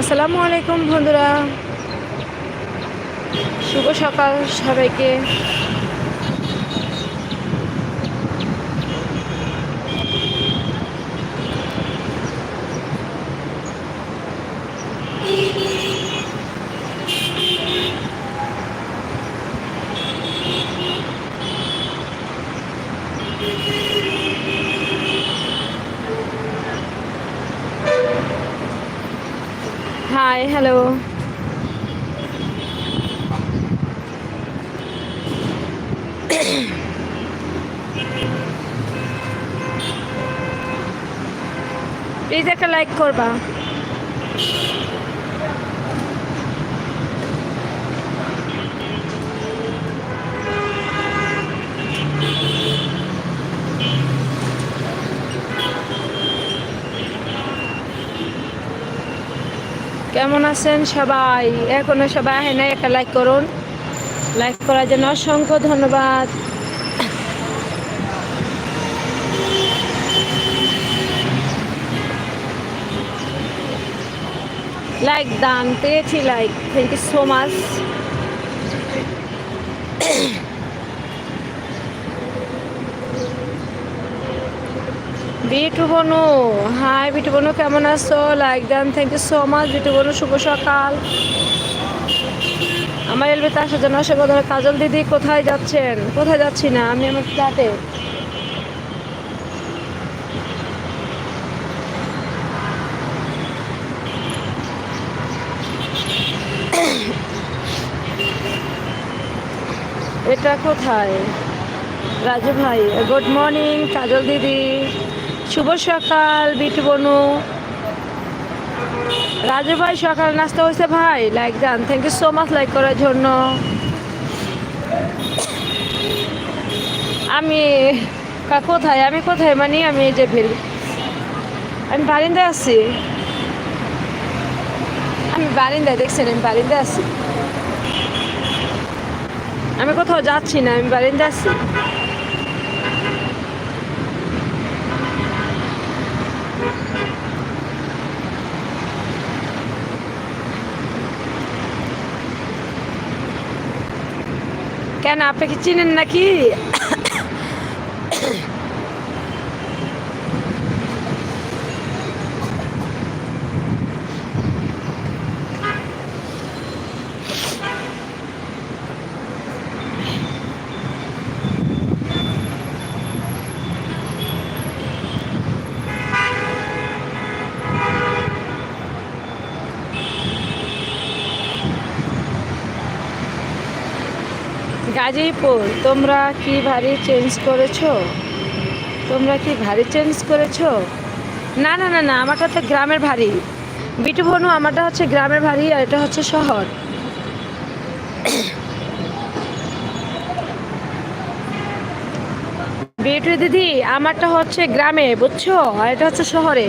আসসালামু আলাইকুম বন্ধুরা। শুভ সকাল সবাইকে হাই হ্যালো প্লিজ একটা লাইক করবা। কেমন আছেন সবাই? এখনও সবাই নাই, একটা লাইক করুন। লাইক করার জন্য অসংখ্য ধন্যবাদ। লাইক দান পেয়েছি like thank you so much Bitu Bonu hi Bitu Bonu কেমন আছো? লাইক দান thank you so much Bitu Bonu শুভ সকাল. আমার এলবে তার সাথে অসংখ্য কাজল দিদি, কোথায় যাচ্ছেন? কোথায় যাচ্ছি না? আমি আমার ফ্ল্যাটে এটা কোথায়? রাজু ভাই গুড মর্নিং কাজল দিদি, শুভ সকাল, বিটু বনু। রাজু ভাই, সকাল নাস্তা হয়েছে ভাই? লাইক যান thank you so much like করার জন্য। আমি কোথায়? আমি কোথায়? মানে আমি যে ফির আমি বারিন্দায় আছি। আমি বারিন্দায়, দেখছেন, আমি বারিন্দায় আছি। আমি কোথাও যাচ্ছি না আমি বারিন্দা আছি। কেন আপনি কি চিনেন নাকি? গাজীপুর, তোমরা কি ভারী চেঞ্জ করেছ? তোমরা কি ভারী চেঞ্জ করেছ? না না না না, আমারটা তো গ্রামের ভারী। বিটু বনু, আমারটা হচ্ছে গ্রামের ভারী আর এটা হচ্ছে শহর। বিটু দিদি, আমারটা হচ্ছে গ্রামে, বুঝছ? আর এটা হচ্ছে শহরে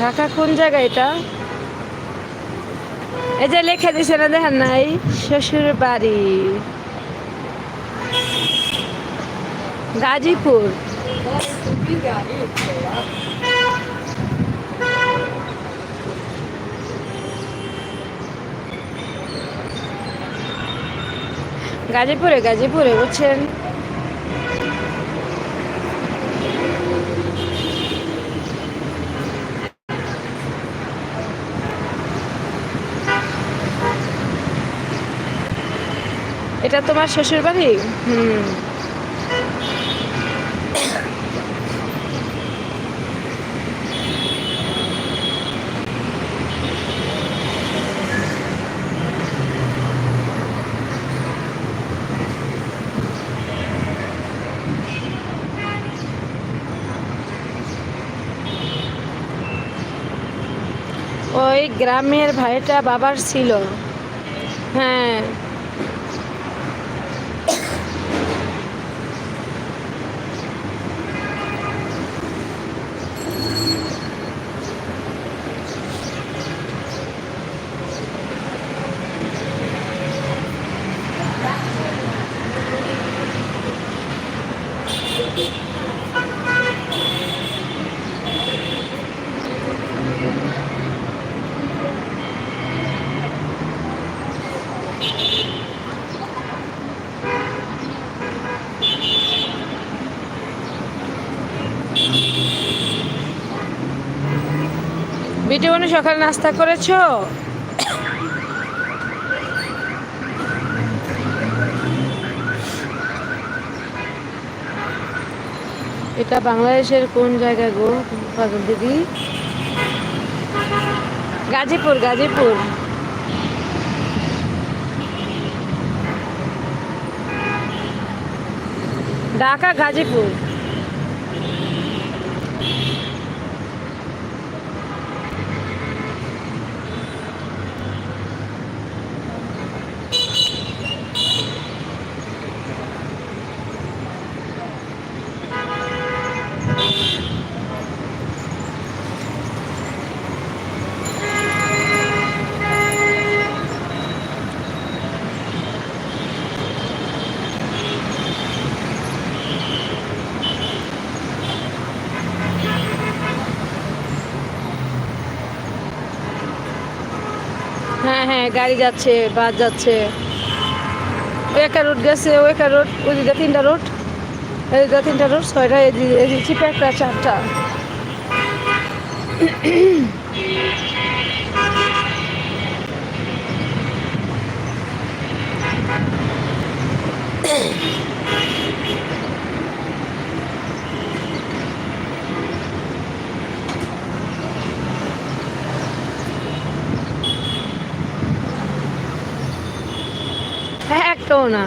ঢাকা কোন জায়গা এটা? এই যে লেখা দিছে না, দেখেন নাই, শ্বশুর বাড়ি। গাজীপুর। গাজীপুরে গাজীপুরে, বুঝছেন? এটা তোমার শ্বশুর বাড়ি হুম। ওই গ্রামের ভাইটা বাবার ছিল। হ্যাঁ বিটি বোন সকালে নাস্তা করেছ? এটা বাংলাদেশের কোন জায়গা গো দিদি? গাজীপুর গাজীপুর। ঢাকা গাজীপুর হ্যাঁ হ্যাঁ গাড়ি যাচ্ছে বাস যাচ্ছে একা রোড গেছে ও একা রোড ওই দিকে তিনটা রোড এই দিকে তিনটা রোড ছয়টা এই চিপে একটা চারটা হ্যাঁ না।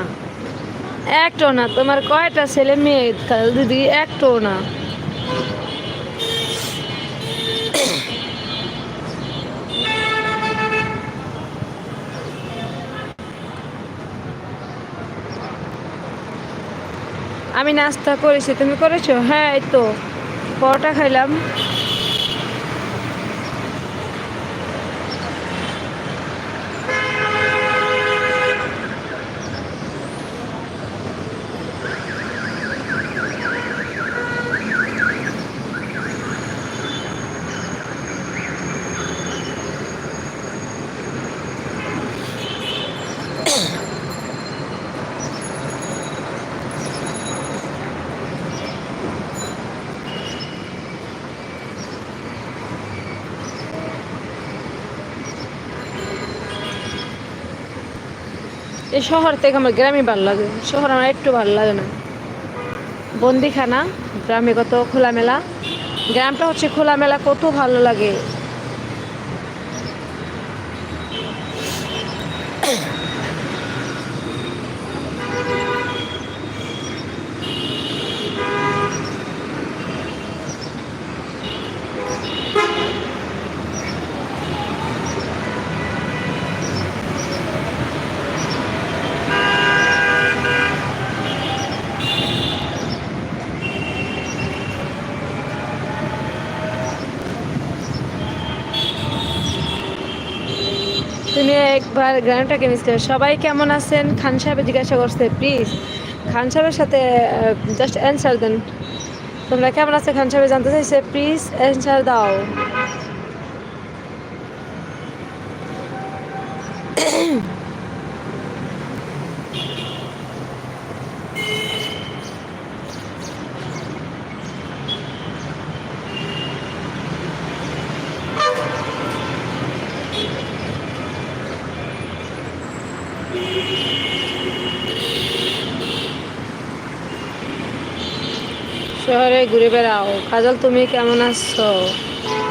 একটাও না। তোমার কয়টা ছেলে মেয়ে দিদি? একটাও না। আমি নাস্তা করেছি। তুমি করেছ? হ্যাঁ এই তো। পরোটা খাইলাম। এই শহর থেকে আমার গ্রামে ভালো লাগে। শহর আমার একটু ভালো লাগে না। বন্দিখানা, গ্রামে কত খোলামেলা। গ্রামটা হচ্ছে খোলামেলা, কত ভালো লাগে তুমি গ্রামটাকে মিস করে। সবাই কেমন আছেন? খান সাহেব জিজ্ঞাসা করছে প্লিজ খান সাহেবের সাথে জাস্ট অ্যান্সার দেন। তোমরা কেমন আছে? খান সাহেব জানতে চাইছে প্লিজ অ্যান্সার দাও। শহরে ঘুরে বেড়াও। কাজল, তুমি কেমন আছো?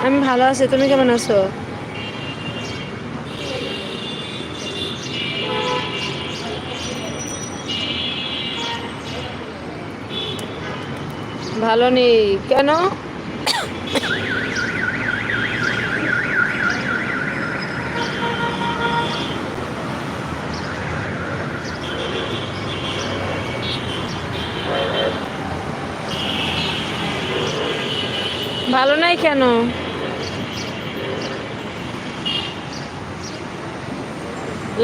আমি ভালো আছি, তুমি কেমন আছো? ভালো নেই। কেন? ভালো নাই কেন?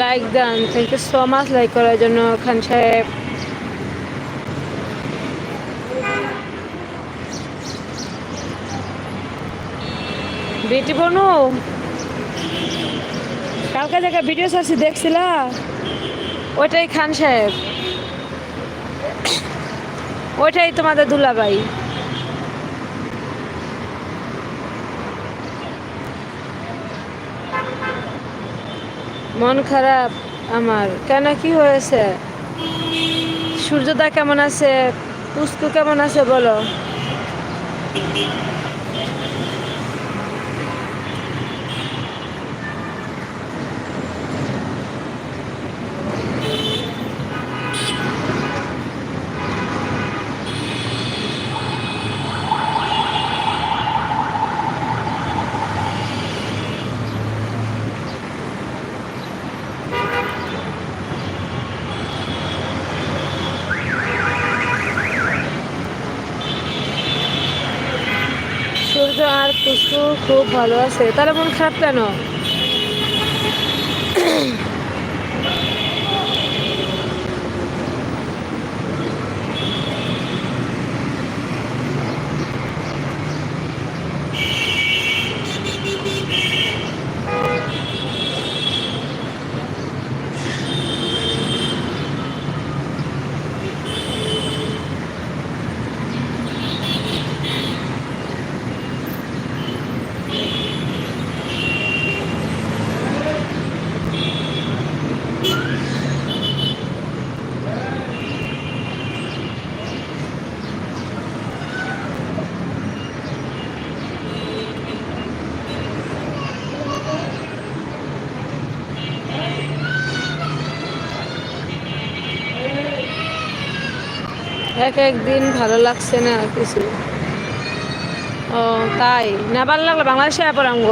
Like then thank you so much like করার জন্য খান সাহেব। বেটি বনু কালকে দেখা ভিডিও ছাড়ছি, দেখছিলা? ওইটাই খান সাহেব। ওইটাই তোমাদের দুলাভাই। মন খারাপ আমার। কেন কি হয়েছে? সূর্যদা কেমন আছে? পুষ্কু কেমন আছে বলো? সূর্য আর কুসু খুব ভালো আছে। তাহলে মন খারাপ কেন? এক একদিন ভালো লাগছে না কিছু। ও, তাই। না, ভালো লাগল বাংলাদেশে পড়াঙ্গ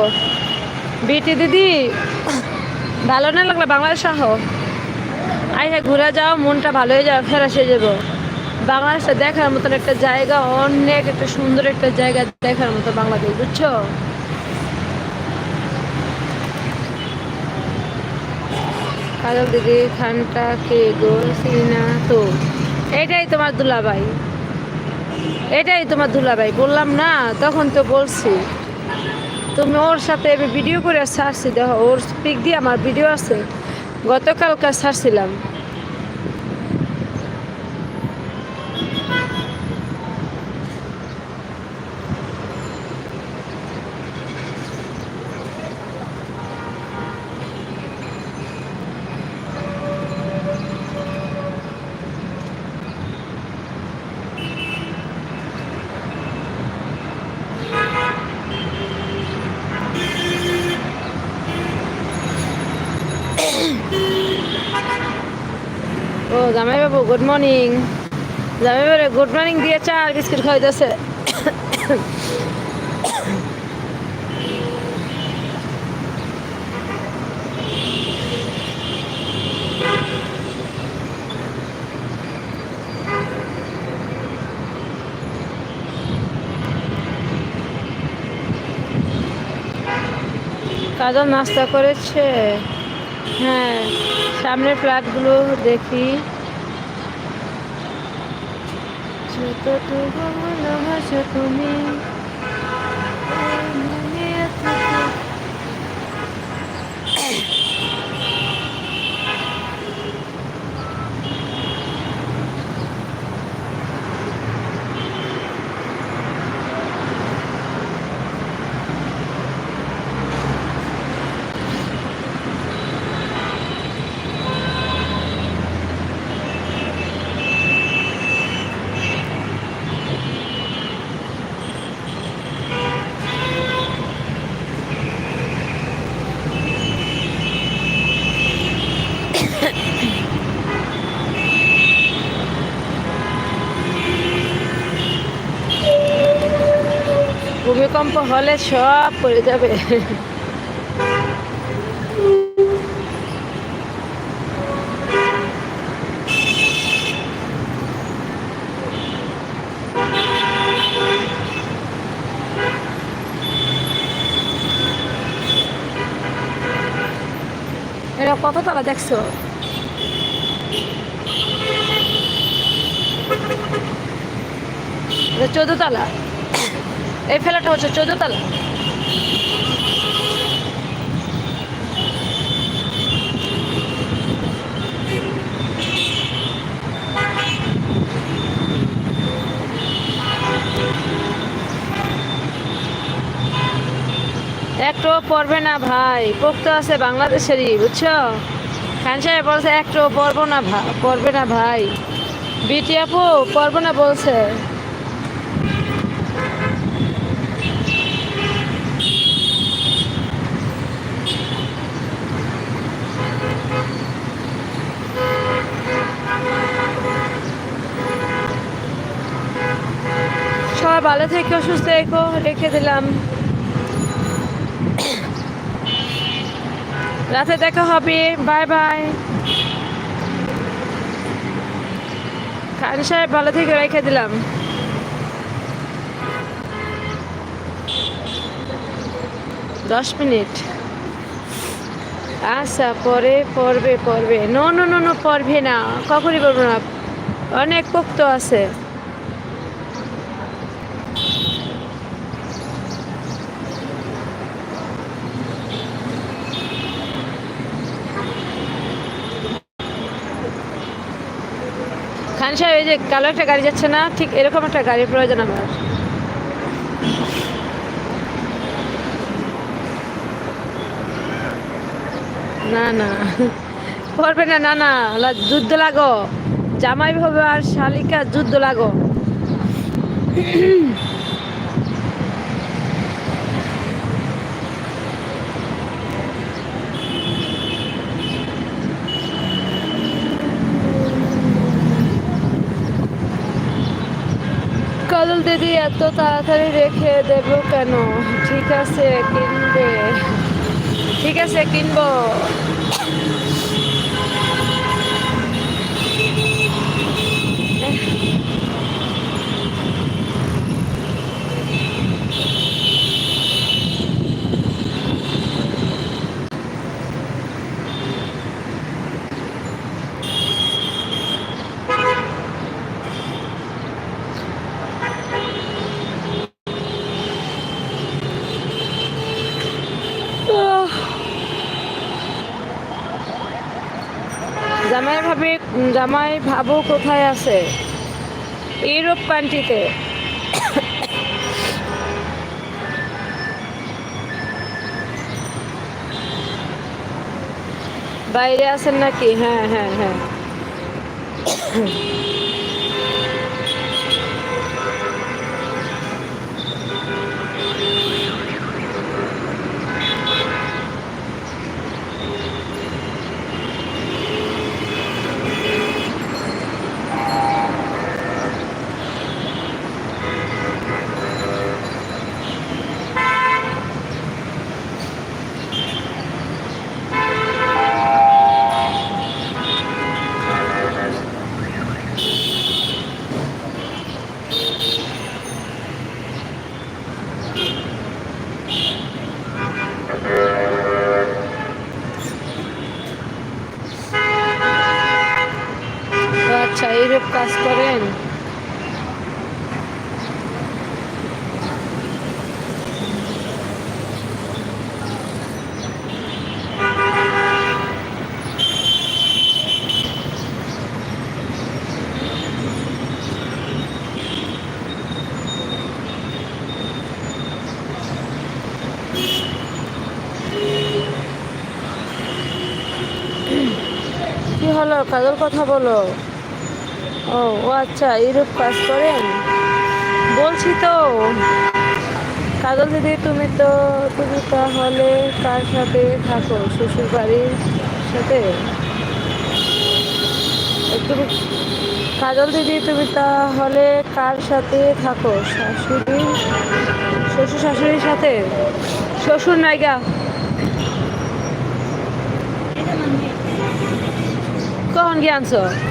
বিটি দিদি, ভালো না লাগল বাংলাদেশ আহ। আই হ্যাঁ ঘুরে যাও, মনটা ভালো হয়ে যাবে ফেরা সে যাব। বাংলাদেশটা দেখার মতন একটা জায়গা, অনেক একটা সুন্দর একটা জায়গা দেখার মতো বাংলাদেশ, বুঝছ? কাজল দিদি, খানটা কে গো? সিনা তো। এটাই তোমার দুলাভাই। এটাই তোমার দুলাভাই, বললাম না, তখন তো বলছি। তুমি ওর সাথে আমি ভিডিও করে সারছি, দেখো, ওর পিক দিয়ে আমার ভিডিও আছে। গতকালকে ছাড়ছিলাম ও জামাই বাবু গুড মর্নিং জামাই বাবু গুড মর্নিং দিয়ে চা আর বিস্কিট খাইতেছে কাজল নাস্তা করেছে। হ্যাঁ সামনের ফ্ল্যাটগুলো দেখি। যতটুকু ভালোবাসো তুমি। ভূমিকম্প হলে সব পড়ে যাবে। এটা কত তালা দেখছ? চোদ্দ তালা। এই ফেলাটা হচ্ছে চোদ্দ তালা। একটু পড়বে না ভাই, পোক্ত আছে বাংলাদেশেরই, বুঝছ? খান সাহেব বলছে একটু পড়ব না পড়বে না ভাই। বিটি আপু, পড়ব না বলছে। সবাই ভালো থেকে, সুস্থ থেকো, রেখে দিলাম। রাতে দেখা হবে, বাই বাই। খান সাহেব, ভালো থেকে, রেখে দিলাম। দশ মিনিট। আচ্ছা পরে পড়বে পড়বে। নো নো নো নো, পড়বে না। কখনই পড়বে না। অনেক পোক্ত আছে। খান সাহেব, এই যে কালো একটা গাড়ি যাচ্ছে না, ঠিক এরকম একটা গাড়ির প্রয়োজন আমার। না না। পড়বে না না না। যুদ্ধ লাগো। জামাই হবে আর শালিকা, যুদ্ধ লাগো কাজল দিদি এত তাড়াতাড়ি রেখে দেব কেন? ঠিক আছে কিনবে। ঠিক আছে কিনবো আহ। জামাই ভাবি জামাই ভাবু কোথায় আছে? ইউরোপ কান্ট্রিতে। বাইরে আছেন নাকি? হ্যাঁ হ্যাঁ হ্যাঁ ও আচ্ছা ইউরোপ কাজ করেন কি হলো কাজল কথা বলো। ও ও আচ্ছা ইউরোপ কাজ করেন? বলছি তো, কাজল দিদি, তুমি তো, তুমি তাহলে কার সাথে থাকো? শ্বশুর বাড়ির সাথে? তুমি কাজল দিদি, তুমি তাহলে কার সাথে থাকো? শাশুড়ি শ্বশুর শাশুড়ির সাথে? শ্বশুর নাইগা und gern so.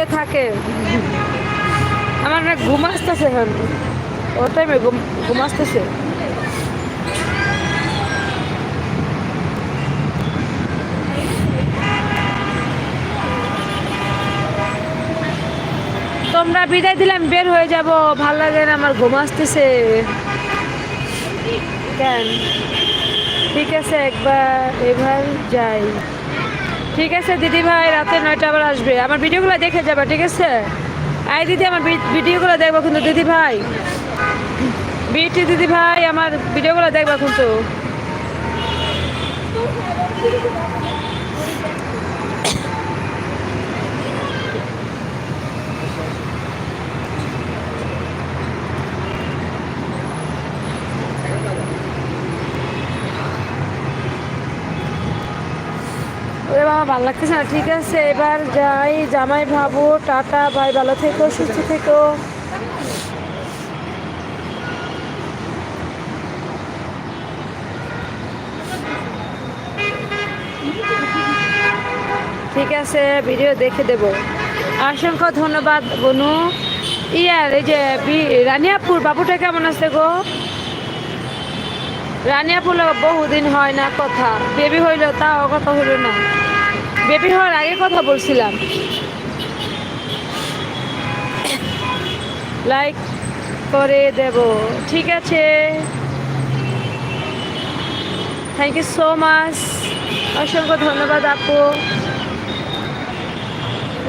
বাড়িতে থাকে। আমার না ঘুম আসতেছে এখন। ও টাইমে ঘুম ঘুম আসতেছে। তোমরা বিদায় দিলাম, বের হয়ে যাব। ভালো লাগে না আমার ঘুম আসতেছে। কেন? ঠিক আছে, একবার এবার যাই। ঠিক আছে দিদি ভাই রাতে নয়টা আবার আসবে। আমার ভিডিওগুলো দেখে যাবে, ঠিক আছে? আই দিদি, আমার ভিডিওগুলো দেখব কিন্তু দিদি ভাই বিটি দিদি ভাই আমার ভিডিওগুলো দেখব কিন্তু। ভালো লাগতেছে না। ঠিক আছে, এবার যাই, জামাই ভাবো, টাটা, ভাই, ভালো থেকো, সুস্থ থেকো। ঠিক আছে, ভিডিও দেখে দেব। অসংখ্য ধন্যবাদ, বনু। ইয়ার এই যে রানিয়াপুর, বাবুটা কেমন আছে গো? রানিয়াপুর বহুদিন হয় না কথা। বেবি হইল তাও কথা হইল না। বেবি হওয়ার আগে কথা বলছিলাম। লাইক করে দেব। ঠিক আছে। থ্যাংক ইউ সো মাচ অসংখ্য ধন্যবাদ আপু।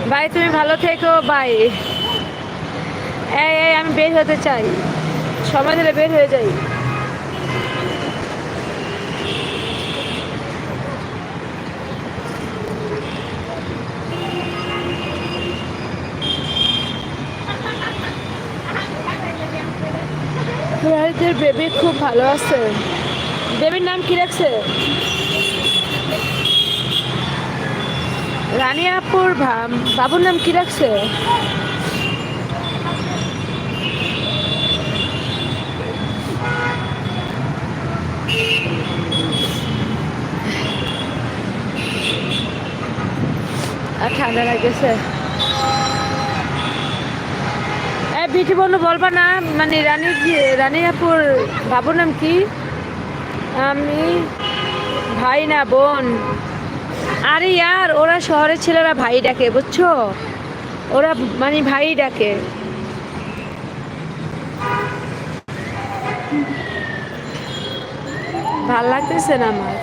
বাই তুমি ভালো থেকো। বাই এই আমি বের হতে চাই। সময় ধরে বের হয়ে যাই। রাইতের বেবি খুব ভালো আছে। বেবির নাম কি রাখছে? রানিয়াপুর ভা- বাবুর নাম কি রাখছে? ঠান্ডা লাগেছে। বিটি বন্ধু বলবা না মানে রানী কি রানিয়াপুর বাবুর নাম কি? আমি ভাই না, বোন। আরে ইয়ার, ওরা শহরের ছেলেরা ভাই ডাকে, বুঝছ? ওরা মানে ভাই ডাকে। ভালো লাগতেছে না আমার?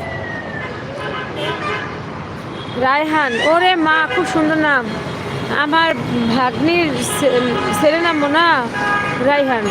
রায়হান, ওরে মা, খুব সুন্দর নাম। আমার ভাগ্নির ছেলে নাম না রায়হান।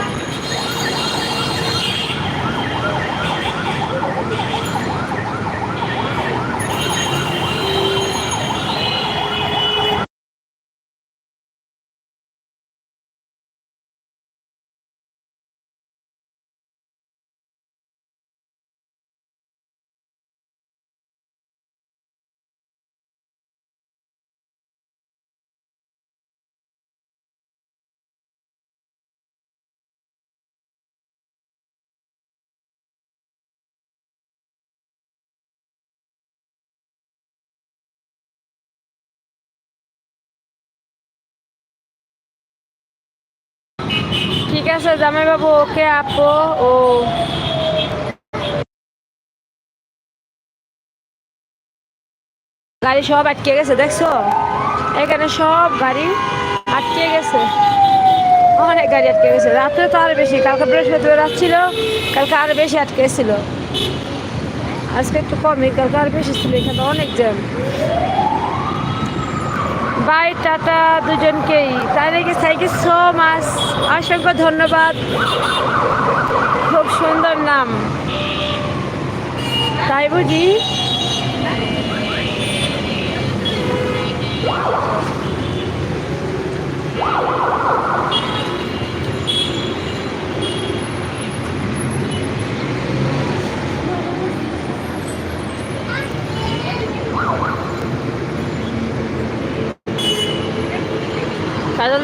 ঠিক আছে, জামাইবাবু, ওকে আপো, ও। গাড়ি সব আটকে গেছে, দেখছ? এখানে সব গাড়ি আটকে গেছে। অনেক গাড়ি আটকে গেছে। রাত্রে তো আর বেশি, কালকে বৃহস্পতিবার রাত ছিল, কালকে আরও বেশি আটকে ছিল। আজকে একটু কমই, কালকে আরও বেশি ছিল, এখানে অনেক জ্যাম। বাই, টাটা দুজনকেই। তাই নাকি থ্যাংক ইউ সো মাচ অসংখ্য ধন্যবাদ। খুব সুন্দর নাম। তাই বুঝি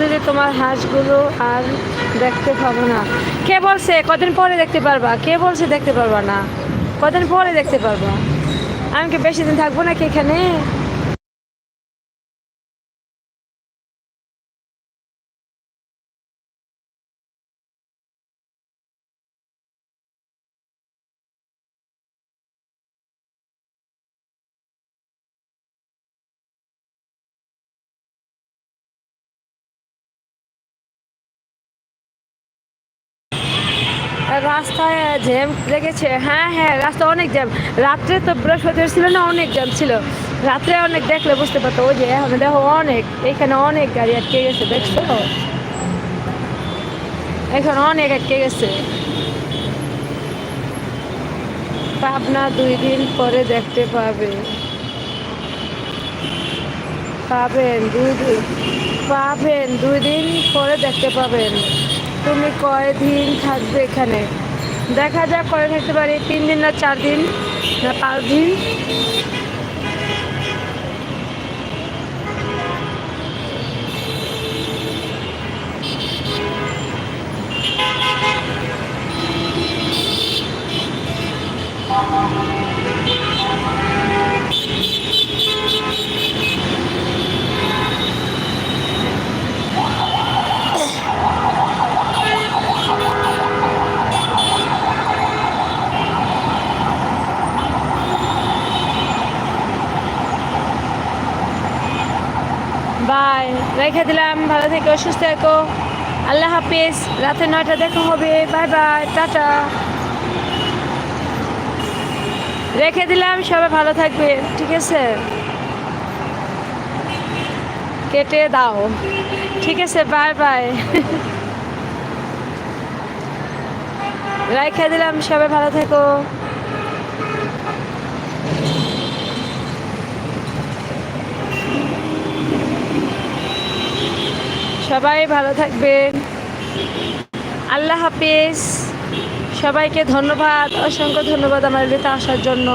দিদি তোমার হাঁসগুলো আর দেখতে পাবো না। কে বলছে, কদিন পরে দেখতে পারবা? কে বলছে দেখতে পারবা না? কদিন পরে দেখতে পারবা? আমি কি বেশি দিন থাকব নাকি এখানে? রাস্তায় জ্যাম লেগেছে। হ্যাঁ হ্যাঁ রাস্তা অনেক জ্যাম। রাত্রে তো বৃহস্পতিবার ছিল না, অনেক জ্যাম ছিল। রাত্রে অনেক দেখলে বুঝতে পারতো, ওই যে এখন দেখো অনেক, এখানে অনেক গাড়ি আটকে গেছে, দেখছ? এখন অনেক আটকে গেছে। পাবনা দুই দিন পরে দেখতে পাবে। পাবেন দুই দিন, পাবেন দুই দিন পরে দেখতে পাবেন। তুমি কয়দিন থাকবে এখানে? দেখা যাক করে থাকতে পারি। তিন দিন না চার দিন? না পাঁচ দিন? বাই রেখে দিলাম। ভালো থেকো, সুস্থ থেকো। আল্লাহ হাফিজ। রাতে নয়টা দেখা হবে। Bye bye, tata. রেখে দিলাম, সবাই ভালো থাকবে, ঠিক আছে? কেটে দাও। ঠিক আছে, বাই বাই। রেখে দিলাম, সবাই ভালো থেকো। সবাই ভালো থাকবেন। আল্লাহ হাফিজ। সবাইকে ধন্যবাদ অসংখ্য ধন্যবাদ আমার এলাকাতে আসার জন্য।